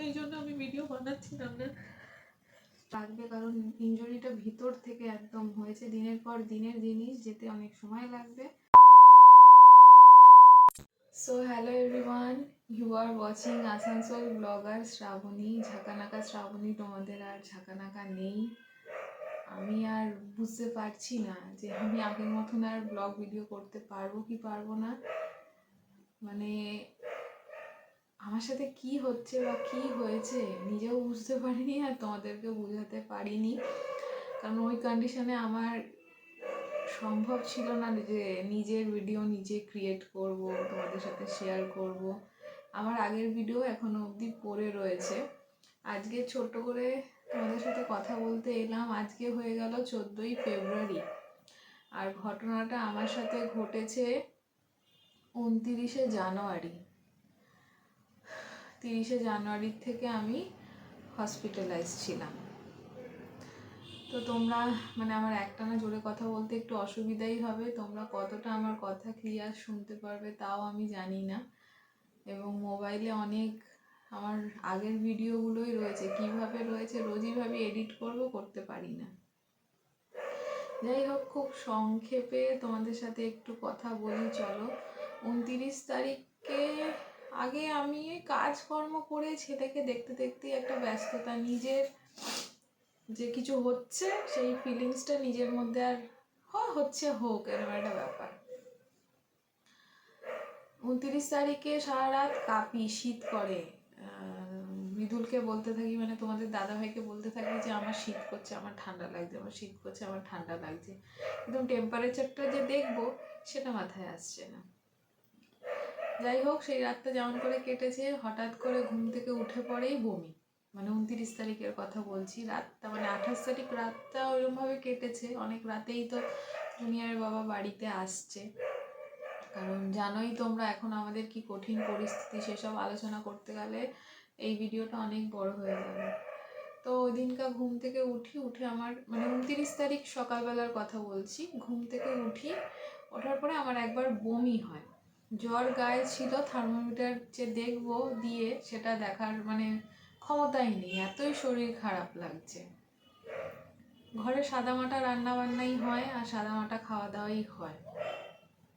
এই জন্য আমি ভিডিও বানাচ্ছিলাম না। লাগবে কারণ ইঞ্জুরিটা ভিতর থেকে একদম হয়েছে। দিনের পর দিনের জিনিস যেতে অনেক সময় লাগবে। So hello everyone you are watching Asansol blogger Shrabani ঝাঁকানাকা শ্রাবণী তোমাদের আর ঝাঁকানাকা নেই। আমি আর বুঝতে পারছি না যে আমি আগের মতন আর ব্লগ ভিডিও করতে পারব কি পারব না। মানে আমার সাথে কি হচ্ছে বা কি হয়েছে নিজেও বুঝতে পারিনি আর তোমাদেরকে বোঝাতে পারিনি। কারণ ওই কন্ডিশনে আমার সম্ভব ছিল না যে নিজের ভিডিও নিজে ক্রিয়েট করব, তোমাদের সাথে শেয়ার করব। আমার আগের ভিডিও এখনও অবধি পড়ে রয়েছে। আজকে ছোট করে তোমাদের সাথে কথা বলতে এলাম। আজকে হয়ে গেল চোদ্দোই ফেব্রুয়ারি। আর ঘটনাটা আমার সাথে ঘটেছে উনতিরিশে জানুয়ারি। তিরিশে জানুয়ারির থেকে আমি হসপিটালাইজ ছিলাম। তো তোমরা মানে আমার একটানা জোরে কথা বলতে একটু অসুবিধাই হবে। তোমরা কতটা আমার কথা ক্লিয়ার শুনতে পারবে তাও আমি জানি না। এবং মোবাইলে অনেক আমার আগের ভিডিওগুলোই রয়েছে। কীভাবে রয়েছে রোজই ভাবে এডিট করব করতে পারি না। যাই হোক খুব সংক্ষেপে তোমাদের সাথে একটু কথা বলি, চলো। উনতিরিশ তারিখে আগে আমি কাজকর্ম করে ছেলেকে দেখতে দেখতেই একটা ব্যস্ততা, নিজের যে কিছু হচ্ছে সেই ফিলিংসটা নিজের মধ্যে আর হচ্ছে, হোক, এরকম একটা ব্যাপার। উনত্রিশ তারিখে সারা রাত কাঁপি, শীত করে। মৃদুলকে বলতে থাকি মানে তোমাদের দাদাভাইকে বলতে থাকি যে আমার শীত করছে, আমার ঠান্ডা লাগছে, আমার শীত করছে, আমার ঠান্ডা লাগছে। একদম টেম্পারেচারটা যে দেখব, সেটা মাথায় আসছে না। যাই হোক, সেই রাতটা যেমন করে কেটেছে, হঠাৎ করে ঘুম থেকে উঠে পড়েই বমি। মানে উনত্রিশ তারিখের কথা বলছি, রাতটা মানে আঠাশ তারিখ রাতটা ওইরকমভাবে কেটেছে। অনেক রাতেই তো জুনিয়র বাবা বাড়িতে আসছে। কারণ জানোই তোমরা এখন আমাদের কি কঠিন পরিস্থিতি, সেসব আলোচনা করতে গেলে এই ভিডিওটা অনেক বড় হয়ে যাবে। তো ওই দিনকার ঘুম থেকে উঠি, উঠে আমার মানে উনত্রিশ তারিখ সকালবেলার কথা বলছি। ঘুম থেকে উঠি, ওঠার পরে আমার একবার বমি হয়। জ্বর গায়ে ছিল থার্মোমিটার যে দেখব দিয়ে সেটা দেখার মানে ক্ষমতাই নেই, এতই শরীর খারাপ লাগছে। ঘরে সাদামাটা রান্না বান্নাই হয় আর সাদামাটা খাওয়া দাওয়াই হয়।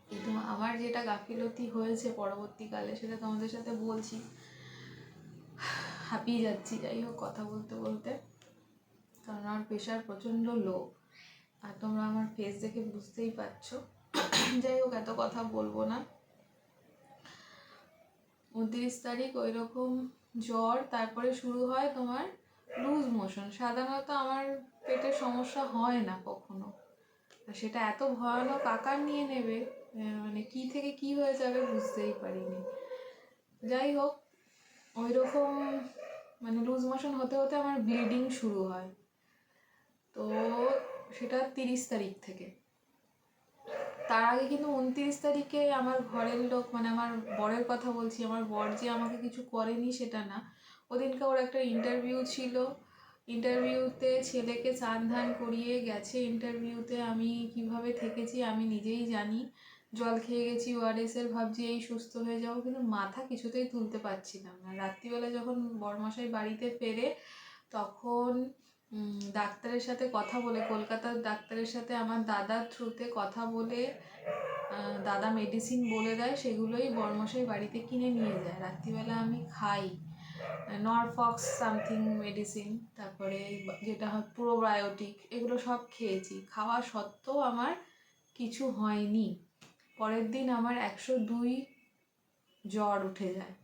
কিন্তু আমার যেটা গাফিলতি হয়েছে পরবর্তীকালে সেটা তোমাদের সাথে বলছি। হাঁপিয়ে যাচ্ছি, যাই হোক, কথা বলতে বলতে। কারণ আমার প্রেশার প্রচণ্ড লো আর তোমরা আমার ফেস দেখে বুঝতেই পারছ। যাই হোক, এত কথা বলব না। উনত্রিশ তারিখ ওই রকম জ্বর, তারপরে শুরু হয় তোমার লুজ মোশন। সাধারণত আমার পেটের সমস্যা হয় না কখনো। সেটা এত ভয়ানক আকার নিয়ে নেবে মানে কি থেকে কি হয়ে যাবে বুঝতেই পারিনি। যাই হোক ওই রকম মানে লুজ মোশন হতে হতে আমার ব্লিডিং শুরু হয়। তো সেটা তিরিশ তারিখ থেকে। তার আগে কিন্তু উনত্রিশ তারিখে আমার ঘরের লোক মানে আমার বরের কথা বলছি, আমার বর যে আমাকে কিছু করেনি সেটা না। ওদিনকে ওর একটা ইন্টারভিউ ছিল। ইন্টারভিউতে ছেলেকে চান ধান করিয়ে গেছে। ইন্টারভিউতে আমি কীভাবে থেকেছি আমি নিজেই জানি। জল খেয়ে গেছি ওআরএসের ভাবছি, এই সুস্থ হয়ে যাব। কিন্তু মাথা কিছুতেই তুলতে পারছিলাম না। রাত্রিবেলা যখন বরমশাই বাড়িতে ফেরে, তখন ডাক্তারের সাথে কথা বলে, কলকাতার ডাক্তারের সাথে আমার দাদার থ্রুতে কথা বলে দাদা মেডিসিন বলে দেয়, সেগুলোই বর্মশাই বাড়িতে কিনে নিয়ে যায়। রাত্রিবেলা আমি খাই। নরফক্স সামথিং মেডিসিন তারপরে যেটা হয় প্রোবায়োটিক এগুলো সব খেয়েছি। খাওয়া সত্ত্বেও আমার কিছু হয়নি। পরের দিন আমার একশো দুই জ্বর উঠে যায়।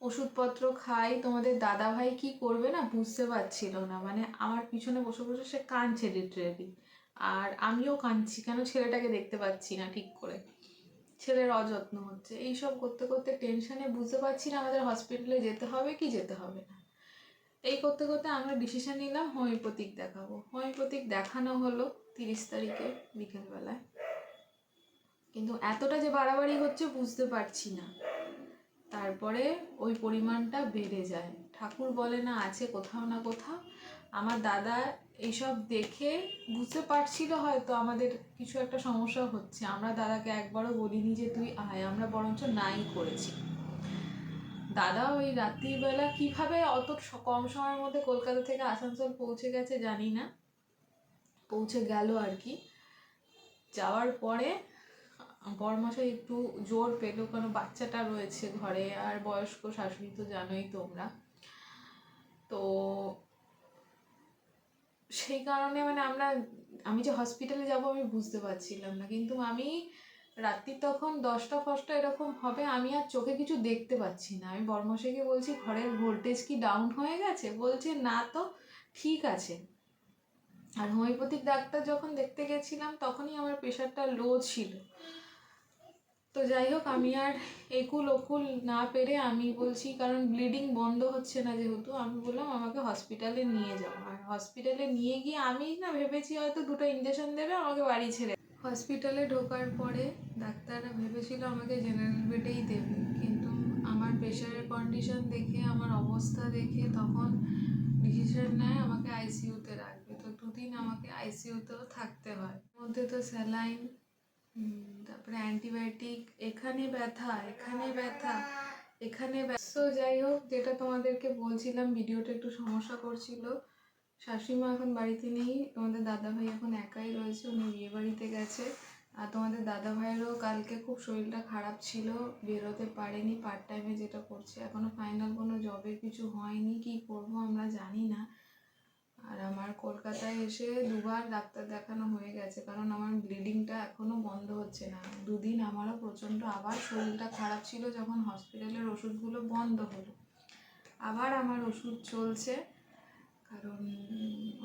ওষুধপত্র খাই। তোমাদের দাদা ভাই কি করবে না বুঝতে পারছিল না। মানে আমার পিছনে বসে বসে সে কাঁদছে লিটারেলি আর আমিও কাঁদছি। কেন ছেলেটাকে দেখতে পাচ্ছি না ঠিক করে? ছেলের অযত্ন হচ্ছে। এইসব করতে করতে টেনশানে বুঝতে পারছি না আমাদের হসপিটালে যেতে হবে কি যেতে হবে না। এই করতে করতে আমরা ডিসিশন নিলাম হোমিওপ্যাথিক দেখাবো। হোমিওপ্যাথিক দেখানো হলো তিরিশ তারিখে বিকেলবেলায়। কিন্তু এতটা যে বাড়াবাড়ি হচ্ছে বুঝতে পারছি না। তারপরে ওই পরিমাণটা বেড়ে যায়। ঠাকুর বলে, না, আছে কোথাও না কোথাও। আমার দাদা এইসব দেখে বুঝতে পারছিল হয়তো আমাদের কিছু একটা সমস্যা হচ্ছে। আমরা দাদাকে একবারও বলিনি যে, তুই আয়। আমরা বরঞ্চ নাই করেছি। দাদা ওই রাত্রিবেলা কীভাবে অত কম সময়ের মধ্যে কলকাতা থেকে আসানসোল পৌঁছে গেছে জানি না। পৌঁছে গেল আর কি। যাওয়ার পরে বরমশাই একটু জোর পেল কারণ বাচ্চাটা রয়েছে ঘরে আর বয়স্ক শাশুড়ি তো জানোই তোমরা। তো সেই কারণে মানে আমরা, আমি যে হসপিটালে যাব আমি বুঝতে পারছিলাম না। কিন্তু আমি রাত্রি তখন দশটা ফসটা এরকম হবে, আমি আর চোখে কিছু দেখতে পাচ্ছি না। আমি বর্মশাইকে বলছি, ঘরের ভোল্টেজ কি ডাউন হয়ে গেছে? বলছে, না তো, ঠিক আছে। আর হোমিওপ্যাথিক ডাক্তার যখন দেখতে গেছিলাম, তখনই আমার প্রেশারটা লো ছিল। তো যাই হোক, আমি আর একুল ওকুল না পেরে আমি বলছি, কারণ ব্লিডিং বন্ধ হচ্ছে না যেহেতু, আমি বললাম আমাকে হসপিটালে নিয়ে যাও। আর হসপিটালে নিয়ে গিয়ে আমি না ভেবেছি হয়তো দুটো ইঞ্জেকশন দেবে, আমাকে বাড়ি ছেড়ে হসপিটালে ঢোকার পরে ডাক্তাররা ভেবেছিল আমাকে জেনারেল বেডেই দেবে, কিন্তু আমার প্রেশারের কন্ডিশন দেখে, আমার অবস্থা দেখে তখন ডিসিশন নেয় আমাকে আইসিইউতে রাখবে। তো দুদিন আমাকে আইসিইউতেও থাকতে হয়। মধ্যে তো স্যালাইন তারপরে অ্যান্টিবায়োটিক, এখানে ব্যথা এখানে ব্যথা, এখানে ব্যস্ত যাই হোক, যেটা তোমাদেরকে বলছিলাম, ভিডিওটা একটু সমস্যা করছিল। শাশুড়িমা এখন বাড়িতে নেই, তোমাদের দাদাভাই এখন একাই রয়েছে, উনি বিয়ে বাড়িতে গেছে। আর তোমাদের দাদা ভাইয়েরও কালকে খুব শরীরটা খারাপ ছিল, বেরোতে পারেনি পার্ট টাইমে যেটা করছে, এখনও ফাইনাল কোনো জবের কিছু হয়নি, কি করব আমরা জানি না। আর আমার কলকাতায় এসে দুবার ডাক্তার দেখানো হয়ে গেছে, কারণ আমার ব্লিডিংটা এখনও বন্ধ হচ্ছে না। দুদিন আমারও প্রচণ্ড, আবার শরীরটা খারাপ ছিল যখন হসপিটালের ওষুধগুলো বন্ধ হলো। আবার আমার ওষুধ চলছে, কারণ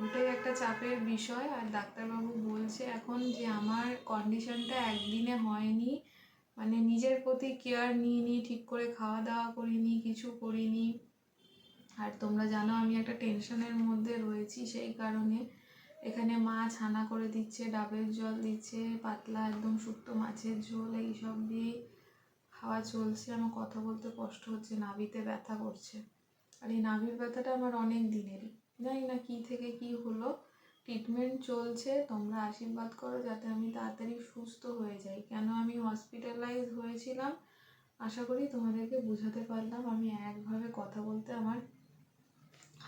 ওটাই একটা চাপের বিষয়। আর ডাক্তারবাবু বলছে এখন যে আমার কন্ডিশনটা একদিনে হয়নি মানে নিজের প্রতি কেয়ার নিইনি ঠিক করে খাওয়া দাওয়া করিনি, কিছু করিনি। আর তোমরা জানো আমি একটা টেনশনের মধ্যে রয়েছি, সেই কারণে এখানে মা ছানা করে দিচ্ছে, ডাবের জল দিচ্ছে, পাতলা একদম শুক্তো মাছের ঝোল, এইসব দিয়ে খাওয়া চলছে। আমার কথা বলতে কষ্ট হচ্ছে, নাভিতে ব্যথা করছে। আর এই নাভির ব্যথাটা আমার অনেক দিনেরই। জানি না কী থেকে কি হলো। ট্রিটমেন্ট চলছে, তোমরা আশীর্বাদ করো যাতে আমি তাড়াতাড়ি সুস্থ হয়ে যাই। কেন আমি হসপিটালাইজ হয়েছিলাম? আশা করি তোমাদেরকে বোঝাতে পারলাম। আমি একভাবে কথা বলতে আমার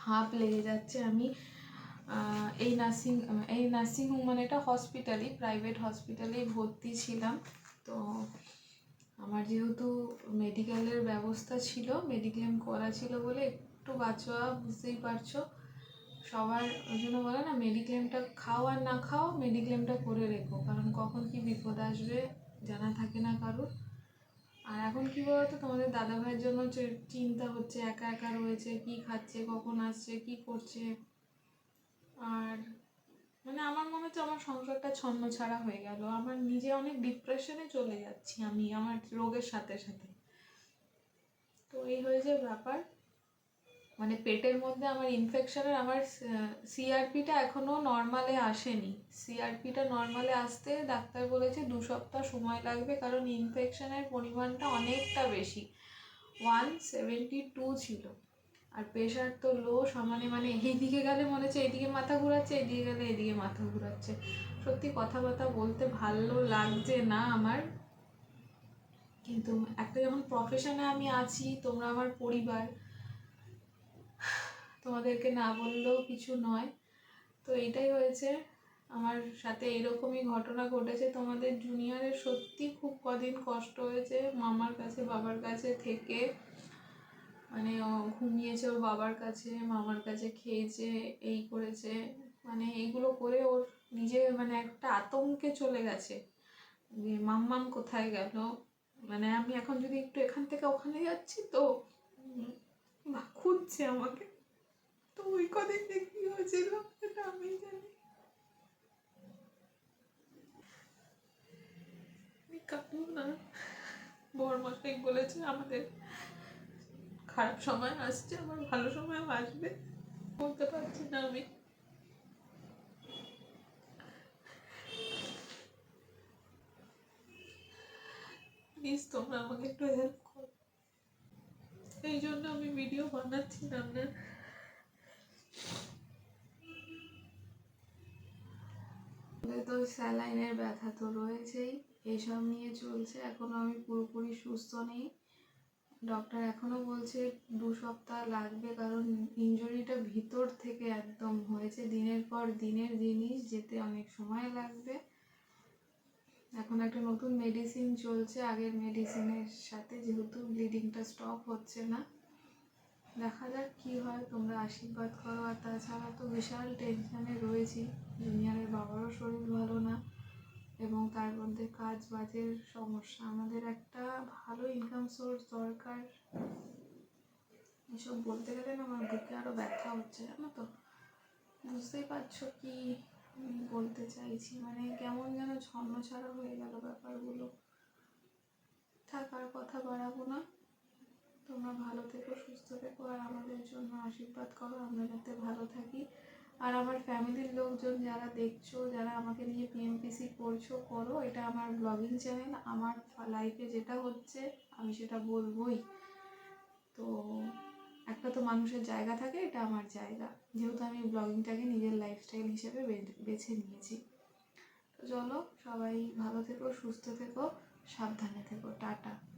হাঁপ লেগে যাচ্ছে আমি। এই নার্সিং এই নার্সিং হোম মানে এটা হসপিটালই প্রাইভেট হসপিটালেই ভর্তি ছিলাম। তো আমার যেহেতু মেডিকেলের ব্যবস্থা ছিল মেডিক্লেম করা ছিল বলে একটু বাঁচোয়া বুঝতেই পারছ। সবার ওই জন্য বলে না মেডিক্লেমটা খাও আর না খাও মেডিক্লেমটা করে রেখো। কারণ কখন কি বিপদ আসবে জানা থাকে না কারোর। আর এখন কি বলতো, তোমাদের দাদা ভাইয়ের জন্য চিন্তা হচ্ছে, একা একা রয়েছে, কি খাচ্ছে, কখন আসছে, কি করছে। আর মানে আমার মনে হচ্ছে আমার সংসারটা ছন্ন ছাড়া হয়ে গেল। আমার নিজে অনেক ডিপ্রেশনে চলে যাচ্ছি আমি, আমার রোগের সাথে সাথে। তো এই হয়েছে ব্যাপার। মানে পেটের মধ্যে আমার ইনফেকশনের আমার সিআরপিটা এখনও নর্মালে আসেনি। সিআরপিটা নর্মালে আসতে ডাক্তার বলেছে দু সপ্তাহ সময় লাগবে কারণ ইনফেকশনের পরিমাণটা অনেকটা বেশি। ওয়ান সেভেন্টি টু ছিল। আর প্রেশার তো লো সমানে মানে এইদিকে গেলে মনে হচ্ছে এইদিকে মাথা ঘোরাচ্ছে, এইদিকে গেলে এদিকে মাথা ঘোরাচ্ছে। সত্যি কথাবার্তা বলতে ভালো লাগছে না আমার। কিন্তু একটা যখন প্রফেশনে আমি আছি, তোমরা আমার পরিবার তোমাদেরকে না বললেও কিছু নয়। তো এটাই হয়েছে। আমার সাথে এরকমই ঘটনা ঘটেছে। তোমাদের জুনিয়রের সত্যি খুব কদিন কষ্ট হয়েছে মামার কাছে, বাবার কাছে থেকে। মানে ঘুমিয়েছে ওর বাবার কাছে, মামার কাছে খেয়েছে, এই করেছে। মানে এইগুলো করে ওর নিজে মানে একটা আতঙ্কে চলে গেছে যে, মাম্মাম কোথায় গেল? মানে আমি এখন যদি একটু এখান থেকে ওখানে যাচ্ছি তো মা খুঁজছে আমাকে। তো ওই কদিন কি হয়েছিল সেটা আমি জানি। কাঁদবো না। বরমশাই বলেছে আমাদের খারাপ সময় আসছে আমার ভালো সময়ও আসবে। বলতে পারছি না আমি। প্লিজ তোমরা আমাকে একটু হেল্প করো। এই জন্য আমি ভিডিও বানাচ্ছিলাম না তো স্যালাইনের ব্যথা তো রয়েছেই, এসব নিয়ে চলছে, এখনও আমি পুরোপুরি সুস্থ নেই। ডক্টর এখনও বলছে দু সপ্তাহ লাগবে, কারণ ইঞ্জুরিটা ভিতর থেকে একদম হয়েছে, দিনের পর দিনের জিনিস, যেতে অনেক সময় লাগবে। এখন একটা নতুন মেডিসিন চলছে, আগের মেডিসিনের সাথে যেহেতু ব্লিডিংটা স্টপ হচ্ছে না। দেখা যাক কি হয়, তোমরা আশীর্বাদ করো। আর তাছাড়া তো বিশাল টেনশনে রয়েছি। জুনিয়রের বাবারও শরীর ভালো না এবং তার মধ্যে কাজ বাজের সমস্যা। আমাদের একটা ভালো ইনকাম সোর্স দরকার। এসব বলতে গেলে না, আমার বুকে আরও ব্যথা হচ্ছে, জানো তো? বুঝতেই পারছ কি বলতে চাইছি মানে কেমন যেন ছন্ন ছাড়া হয়ে গেল ব্যাপারগুলো। থাকার কথা বাড়াবো না। তোমরা ভালো থেকো, সুস্থ থেকো, আর আমাদের জন্য আশীর্বাদ করো, আমরা যাতে ভালো থাকি। আর আমার ফ্যামিলির লোকজন যারা দেখছ, যারা আমাকে নিয়ে পিএমপিসি করছ, করো। এটা আমার ব্লগিং চ্যানেল আমার লাইফে যেটা হচ্ছে, আমি সেটা বলবোই। তো একটা তো মানুষের জায়গা থাকে, এটা আমার জায়গা। যেহেতু আমি ব্লগিংটাকে নিজের লাইফস্টাইল হিসেবে বেছে নিয়েছি। তো চলো সবাই ভালো থেকো, সুস্থ থেকো, সাবধানে থেকো। টাটা।